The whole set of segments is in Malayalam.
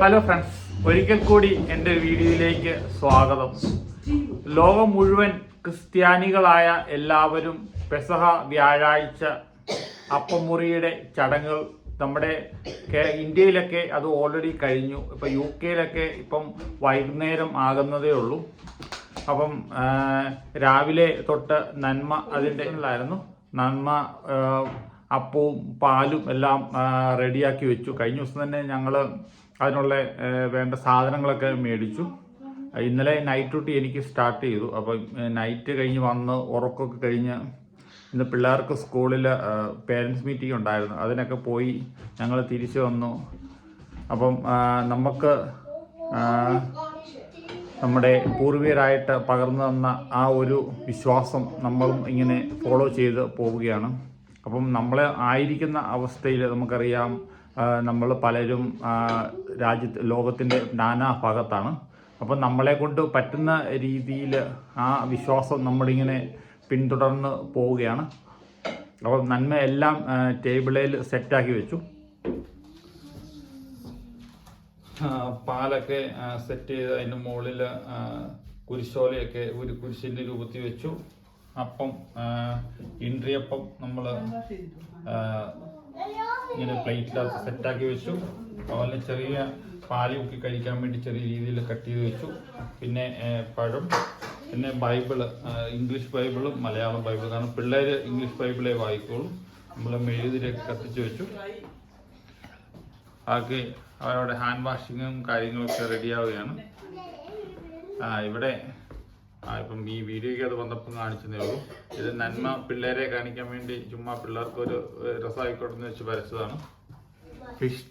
ഹലോ ഫ്രണ്ട്സ് ഒരിക്കൽ കൂടി എന്റെ വീഡിയോയിലേക്ക് സ്വാഗതം. ലോകം മുഴുവൻ ക്രിസ്ത്യാനികളായ എല്ലാവരും പെസഹ വ്യാഴാഴ്ച അപ്പമുറിയുടെ ചടങ്ങുകൾ നമ്മുടെ ഇന്ത്യയിലൊക്കെ അത് ഓൾറെഡി കഴിഞ്ഞു. ഇപ്പം യു കെയിലൊക്കെ ഇപ്പം വൈകുന്നേരം ആകുന്നതേ ഉള്ളൂ. അപ്പം രാവിലെ തൊട്ട് നന്മ അതിന്റെ ആയിരുന്നു നന്മ അപ്പവും പാലും എല്ലാം റെഡിയാക്കി വെച്ചു. കഴിഞ്ഞ ദിവസം തന്നെ ഞങ്ങൾ അതിനുള്ള വേണ്ട സാധനങ്ങളൊക്കെ മേടിച്ചു. ഇന്നലെ നൈറ്റ് ഡ്യൂട്ടി എനിക്ക് സ്റ്റാർട്ട് ചെയ്തു. അപ്പം നൈറ്റ് കഴിഞ്ഞ് വന്ന് ഉറക്കമൊക്കെ കഴിഞ്ഞ് ഇന്ന് പിള്ളേർക്ക് സ്കൂളിൽ പേരൻസ് മീറ്റിംഗ് ഉണ്ടായിരുന്നു. അതിനൊക്കെ പോയി ഞങ്ങൾ തിരിച്ചു വന്നു. അപ്പം നമുക്ക് നമ്മുടെ പൂർവികരായിട്ട് പകർന്നു തന്ന ആ ഒരു വിശ്വാസം നമ്മളും ഇങ്ങനെ ഫോളോ ചെയ്ത് പോവുകയാണ്. അപ്പം നമ്മളെ ആയിരിക്കുന്ന അവസ്ഥയിൽ നമുക്കറിയാം നമ്മൾ പലരും രാജ്യത്ത് ലോകത്തിന്റെ നാനാ ഭാഗത്താണ്. അപ്പം നമ്മളെ കൊണ്ട് പറ്റുന്ന രീതിയിൽ ആ വിശ്വാസം നമ്മളിങ്ങനെ പിന്തുടർന്ന് പോവുകയാണ്. അപ്പം നന്മ എല്ലാം ടേബിളിൽ സെറ്റാക്കി വെച്ചു. പാലൊക്കെ സെറ്റ് ചെയ്ത് അതിന്റെ മുകളിൽ കുരിശോലയൊക്കെ ഒരു കുരിശിന്റെ രൂപത്തിൽ വെച്ചു. അപ്പം ഇൻട്രിയപ്പം നമ്മൾ ഇങ്ങനെ പ്ലേറ്റിലകത്ത് സെറ്റാക്കി വെച്ചു. അതുപോലെ ചെറിയ പാൽ മുക്കി കഴിക്കാൻ വേണ്ടി ചെറിയ രീതിയിൽ കട്ട് ചെയ്ത് വെച്ചു. പിന്നെ പഴം പിന്നെ ബൈബിൾ ഇംഗ്ലീഷ് ബൈബിളും മലയാളം ബൈബിളും. കാരണം പിള്ളേർ ഇംഗ്ലീഷ് ബൈബിളേ വായിക്കുള്ളൂ നമ്മൾ മെഴുതിരൊക്കെ കത്തിച്ച് വെച്ചു. ബാക്കി അവരവിടെ ഹാൻഡ് വാഷിങ്ങും കാര്യങ്ങളൊക്കെ റെഡിയാവുകയാണ്. ആ ഇവിടെ ഇപ്പം ഈ വീഡിയോയ്ക്ക് അത് വന്നപ്പം കാണിച്ചതേ ഉള്ളൂ. ഇത് നന്മ പിള്ളേരെ കാണിക്കാൻ വേണ്ടി ചുമ്മാ പിള്ളേർക്ക് ഒരു രസമായിക്കോട്ടെ എന്ന് വെച്ച് വരച്ചതാണ്. ഫിഷ്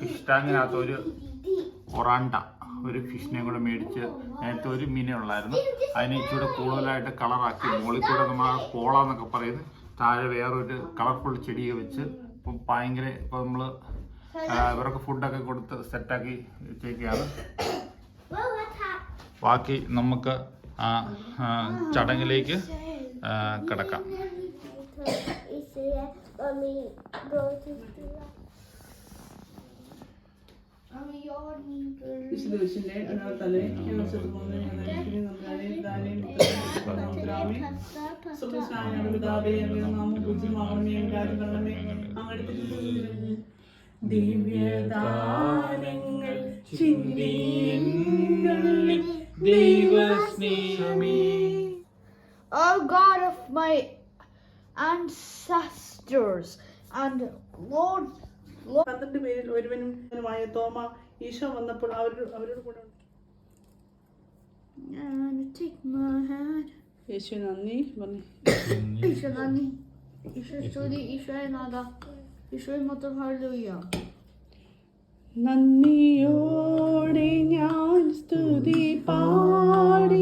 ഫിഷ് ടാങ്കിനകത്ത് ഒരു ഒറാണ്ട ഒരു ഫിഷിനെ കൂടെ മേടിച്ച് നേരത്തെ ഒരു മീനേ ഉള്ളായിരുന്നു. അതിനെ ഇച്ചിരി കൂടുതലായിട്ട് കളറാക്കി മുകളിൽ കൂടെ നമ്മൾ കോള എന്നൊക്കെ പറയുന്നത് താഴെ വേറൊരു കളർഫുൾ ചെടിയെ വെച്ച് ഇപ്പം ഭയങ്കര ഇപ്പം നമ്മൾ ഇവർക്ക് ഫുഡൊക്കെ കൊടുത്ത് സെറ്റാക്കി വെച്ചേക്കാണ്. ബാക്കി നമുക്ക് ആ ചടങ്ങിലേക്ക് കിടക്കാം. വിശുദ്ധ തലേ ദിവ്യദാനങ്ങൾ ദൈവസ്നേഹമേ O God of my ancestors and Lord, Lord. പന്ത്രണ്ട് പേരിൽ ഒരുവനുമായ തോമ ഈശോ വന്നപ്പോൾ അവരോട് അവരോട് കൂടെ. യേശു നന്ദി പറഞ്ഞു Isho Nani. Isha Studi. Isha Nada. Isha Matar Hallelujah. നന്ദിയോടെ ഞാൻ സ്തുതി പാടിടും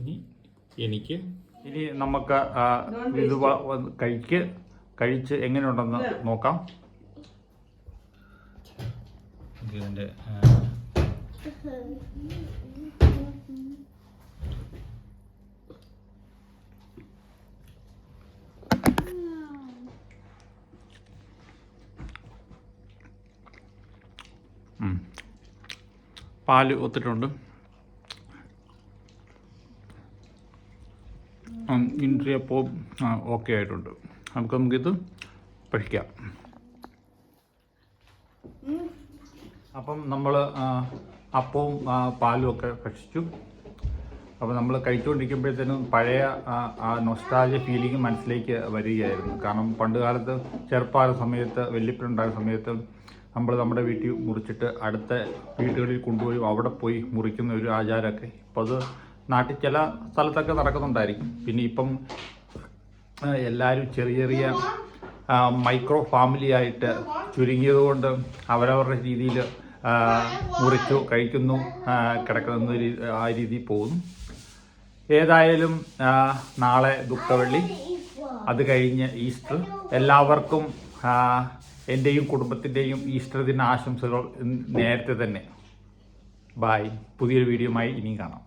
ഇനി എനിക്ക് ഇനി നമുക്ക് വിധുവ ഇത് കഴിക്ക് കഴിച്ച് എങ്ങനെയുണ്ടെന്ന് നോക്കാം. ഇതിന്റെ പാൽ ഒത്തിട്ടുണ്ട്. ഇൻട്രിയപ്പോൾ ഓക്കെ ആയിട്ടുണ്ട്. നമുക്ക് നമുക്കിത് പഠിക്കാം. അപ്പം നമ്മൾ അപ്പവും പാലും ഒക്കെ ഭക്ഷിച്ചു. അപ്പോൾ നമ്മൾ കഴിച്ചുകൊണ്ടിരിക്കുമ്പോഴത്തേനും പഴയ ആ, നൊസ്റ്റാജ ഫീലിംഗ് മനസ്സിലേക്ക് വരികയായിരുന്നു. കാരണം പണ്ട് കാലത്ത് ചെറുപ്പകാല സമയത്ത് വെല്ലുപ്പിലുണ്ടായ സമയത്ത് നമ്മൾ നമ്മുടെ വീട്ടിൽ മുറിച്ചിട്ട് അടുത്ത വീടുകളിൽ കൊണ്ടുപോയി അവിടെ പോയി മുറിക്കുന്ന ഒരു ആചാരമൊക്കെ ഇപ്പോൾ അത് നാട്ടിൽ ചില സ്ഥലത്തൊക്കെ നടക്കുന്നുണ്ടായിരിക്കും. പിന്നെ ഇപ്പം എല്ലാവരും ചെറിയ ചെറിയ മൈക്രോ ഫാമിലി ആയിട്ട് ചുരുങ്ങിയത് കൊണ്ട് അവരവരുടെ രീതിയിൽ മുറിച്ചു കഴിക്കുന്നു കിടക്കുന്ന ആ രീതിയിൽ പോകുന്നു. ഏതായാലും നാളെ ദുഃഖവെള്ളി. അത് കഴിഞ്ഞ് ഈസ്റ്റർ. എല്ലാവർക്കും എന്റെയും കുടുംബത്തിന്റെയും ഈസ്റ്റർ ദിന ആശംസകൾ നേരത്തെ തന്നെ. ബായ്. പുതിയൊരു വീഡിയോയുമായി ഇനിയും കാണാം.